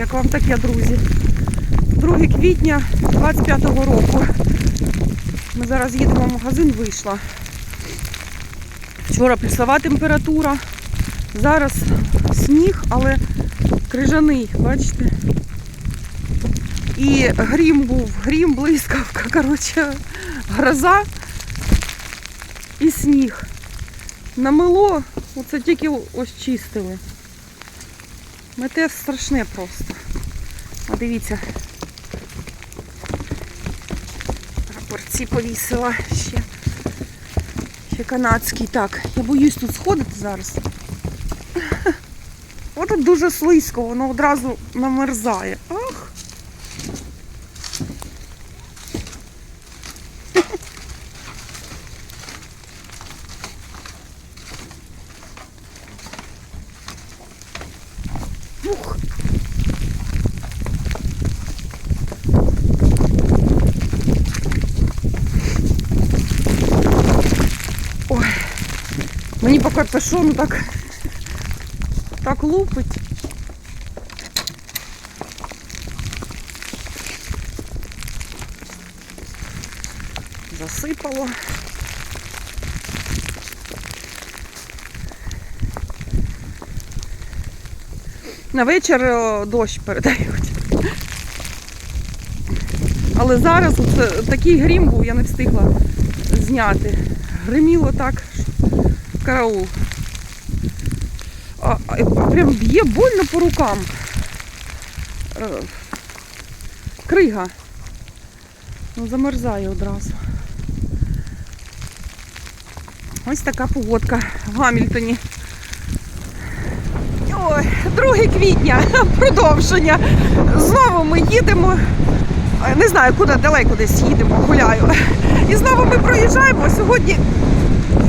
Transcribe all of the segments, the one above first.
Як вам таке, друзі? 2 квітня 25-го року. Ми зараз їдемо в магазин, вийшла. Вчора плюсова температура. Зараз сніг, але крижаний, бачите? І грім був, грім, блискавка, коротше, гроза і сніг. Намело, оце тільки ось чистили. Мете страшне просто. А дивіться. Рапорці повісила ще. Ще канадський. Так, я боюсь тут сходити зараз. О, тут дуже слизько, воно одразу намерзає. Ах. Ух. Ой. Ну так, так лупить. Засипало. На вечір дощ передають. Але зараз оце, такий грім був, я не встигла зняти. Гриміло так, караул. А, прям б'є больно по рукам. Е, Крига. Ну, замерзає одразу. Ось така погодка в Гамільтоні. Ой, 2 квітня, продовження. Знову ми їдемо. Е, Не знаю, куди далеко десь їдемо, гуляю. І знову ми проїжджаємо. Сьогодні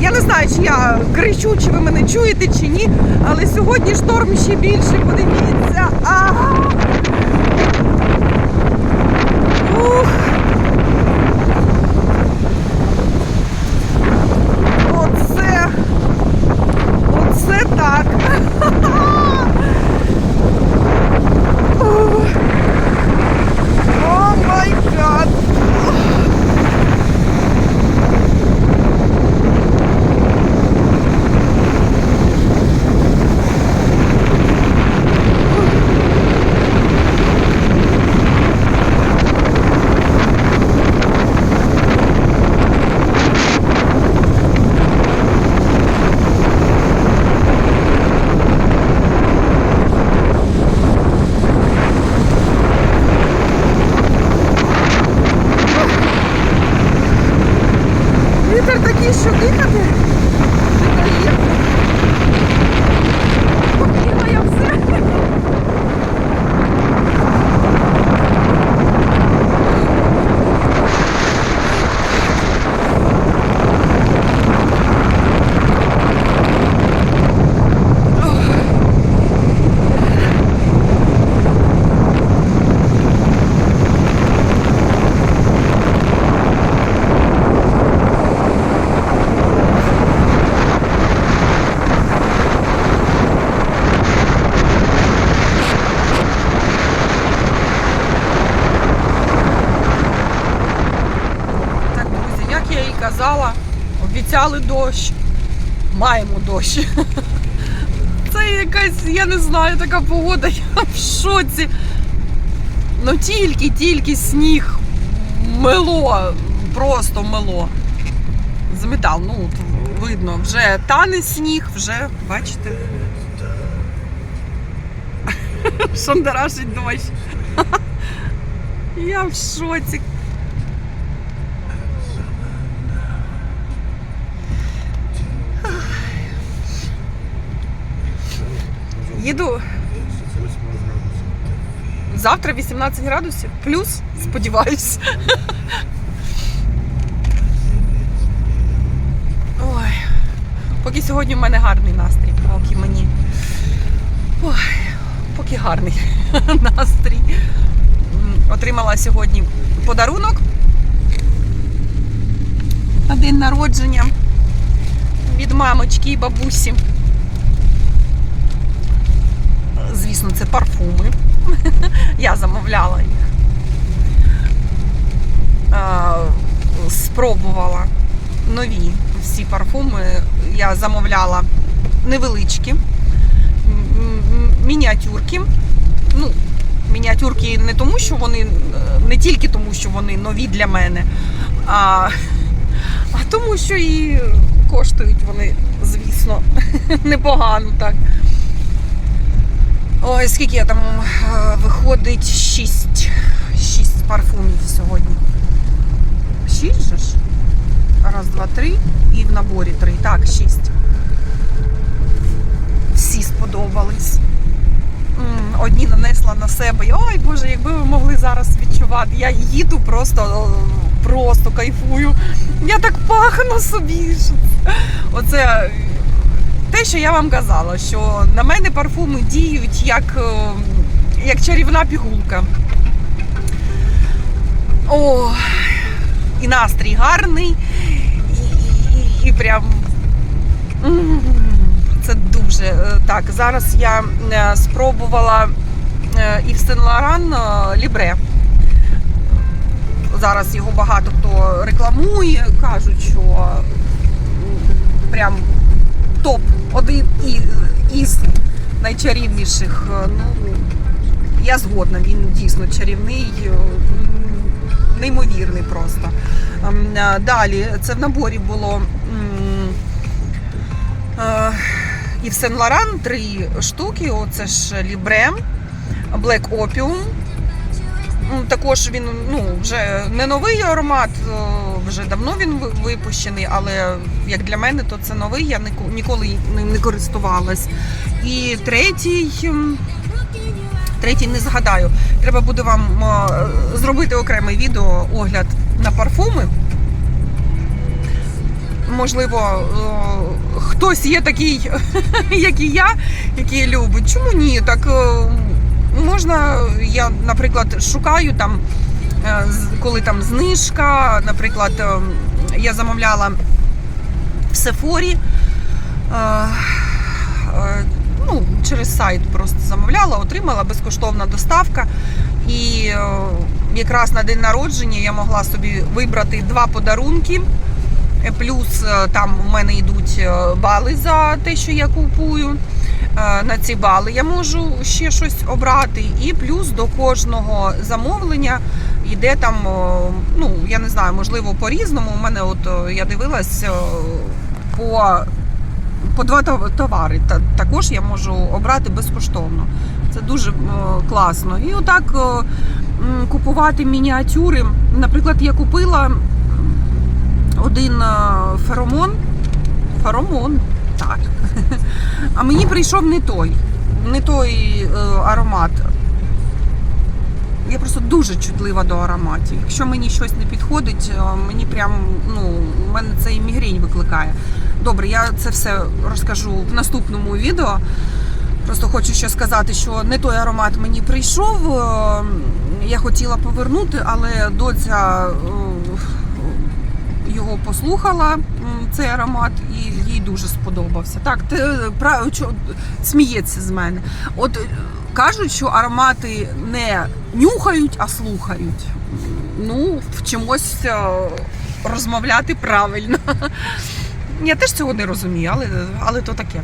я не знаю, чи я кричу, чи ви мене чуєте, чи ні. Але сьогодні шторм ще більше. подивіться. Ага. Ух. Оце. Оце так. Ух. О май гад. Вітер такий, що дихати. не дає. Побігла я все. Так, друзі, як я і казала, обіцяли дощ. Маємо дощ. Це якась, я не знаю, така погода, я в шоці. Ну тільки-тільки сніг мело, просто мело. Заметал, ну от видно, вже тане сніг, вже, бачите. Шандарашить дощ. Я в шоці. Їду. Завтра 18 градусів. Плюс, сподіваюсь. Ой. Поки сьогодні в мене гарний настрій, поки мені. Ой, поки гарний настрій. Отримала сьогодні подарунок на день народження від мамочки і бабусі. Звісно. Це парфуми. Я замовляла їх. Спробувала нові всі парфуми. Я замовляла невеличкі, мініатюрки. Ну, мініатюрки не тому, що вони е, не тільки тому, що вони нові для мене, а, а тому, що і коштують вони, звісно, непогано так. Ой, скільки я там е, виходить? Шість. Шість парфумів сьогодні. Шість же ж? Раз, два, три. І в наборі три. Так, шість. Всі сподобались. Одні нанесла на себе. Ой, Боже, якби ви могли зараз відчувати. Я їду просто, просто кайфую. Я так пахну собі. Оце е, те, що я вам казала, що на мене парфуми діють як, е, як чарівна пігулка. О, і настрій гарний, і, і, і прям. Це дуже е, так. Зараз я е, спробувала і в Сен Лоран Лібре. Зараз його багато хто рекламує, кажуть, що прям топ один із найчарівніших. Е, Ну, я згодна, він дійсно чарівний, е, неймовірний просто. Ем, е, Далі це в наборі було і в Сен Лоран три штуки. Оце ж Лібре, Black Opium. М, Також він ну, вже не новий аромат, е, вже давно він випущений, але як для мене, то це новий, я ніколи ним не користувалась. І третій. Третій не згадаю. Треба буде вам е, зробити окремий відео огляд на парфуми. Можливо, е, хтось є такий, як і я, який любить. Чому ні? Так можна, я, наприклад, шукаю там, е, коли там знижка, наприклад, е, я замовляла в Сефорі. е, Ну, через сайт просто замовляла, отримала безкоштовна доставка. І якраз на день народження я могла собі вибрати два подарунки. Плюс там у мене йдуть бали за те, що я купую. Е, На ці бали я можу ще щось обрати. І плюс до кожного замовлення йде там, ну я не знаю, можливо, по-різному. У мене от я дивилась по, по два товари. Також я можу обрати безкоштовно. Це дуже класно. І отак купувати мініатюри. Наприклад, я купила один е, феромон. Феромон, так. А мені прийшов не той, не той е, аромат. Я просто дуже чутлива до ароматів. Якщо мені щось не підходить, е, мені прям, ну, у мене це і мігрень викликає. Добре, я це все розкажу в наступному відео. Просто хочу ще сказати, що не той аромат мені прийшов. е, Я хотіла повернути, але доця його послухала, цей аромат, і їй дуже сподобався. Так, ти е, пра- чо- сміється з мене. От е, кажуть, що аромати не нюхають, а слухають. Ну, вчимось е, розмовляти правильно. Я теж цього не розумію, але, але то таке.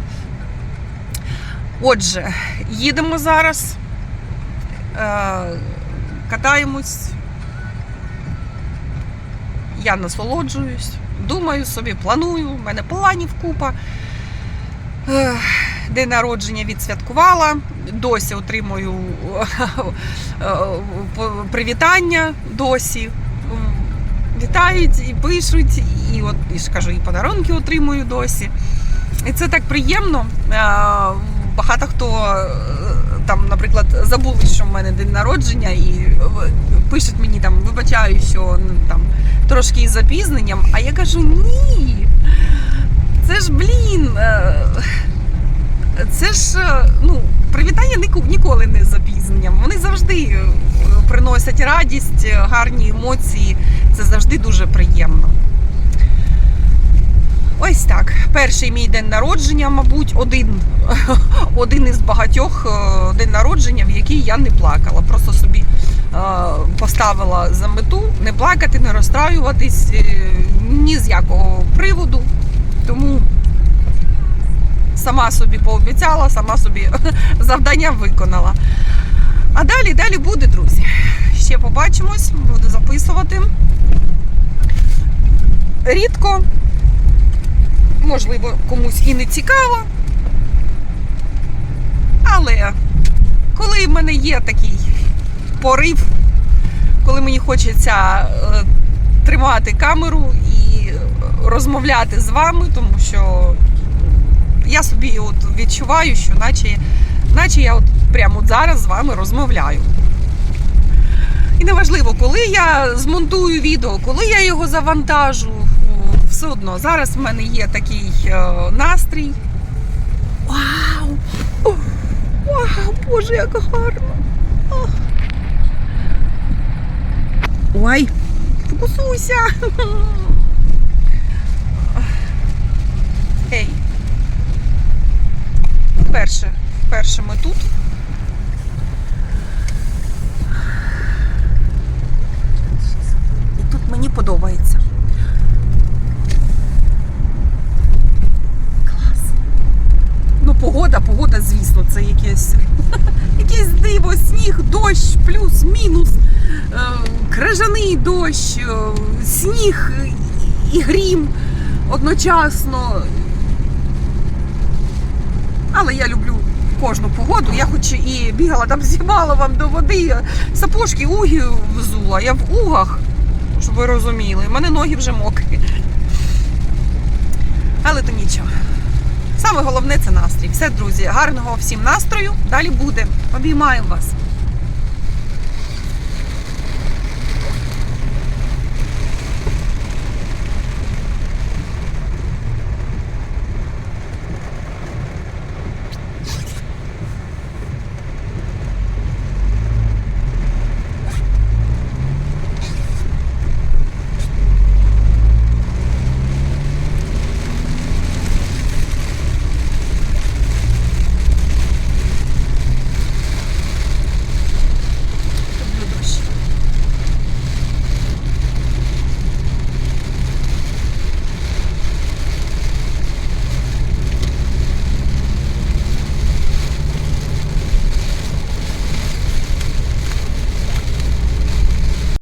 Отже, їдемо зараз, катаємось. Я насолоджуюсь, думаю собі, планую, в мене планів купа. День народження відсвяткувала, досі отримую е, привітання, досі вітають і пишуть, і от і ж кажу, і подарунки отримую досі. І це так приємно. Е, Багато хто е, там, наприклад, забули, що в мене день народження, і пишуть мені там, вибачаю, що там трошки із запізненням. А я кажу, ні. Це ж блін. е, Це ж е, ну, привітання ніколи не з запізненням. Вони завжди е, приносять радість, гарні емоції. Це завжди дуже приємно. Ось так. Перший мій день народження, мабуть, один, один із багатьох е, день народження, в який я не плакала. Просто собі е, поставила за мету не плакати, не розстраюватись е, ні з якого приводу. Тому сама собі пообіцяла, сама собі завдання виконала. А далі, далі буде, друзі. Ще побачимось, буду записувати. Рідко, можливо, комусь і не цікаво. Але коли в мене є такий порив, коли мені хочеться е, тримати камеру і розмовляти з вами, тому що я собі от відчуваю, що наче, наче я от прямо зараз з вами розмовляю. І неважливо, коли я змонтую відео, коли я його завантажу, все одно зараз в мене є такий е, настрій. Вау! О, Вау, Боже, як гарно! О. Ой, фокусуйся! Ей. Перше, перше ми тут. І тут мені подобається. Клас. Ну, погода, погода, звісно, це якесь, якесь диво, сніг, дощ, плюс, мінус, е, крижаний дощ, е, сніг і грім одночасно. Але я люблю кожну погоду. Я хоч і бігала там, знімала вам до води, сапожки, уги взула. Я в угах, щоб ви розуміли. У мене ноги вже мокрі. Але то нічого. Саме головне це настрій. Все, друзі, гарного всім настрою. Далі буде. Обіймаємо вас.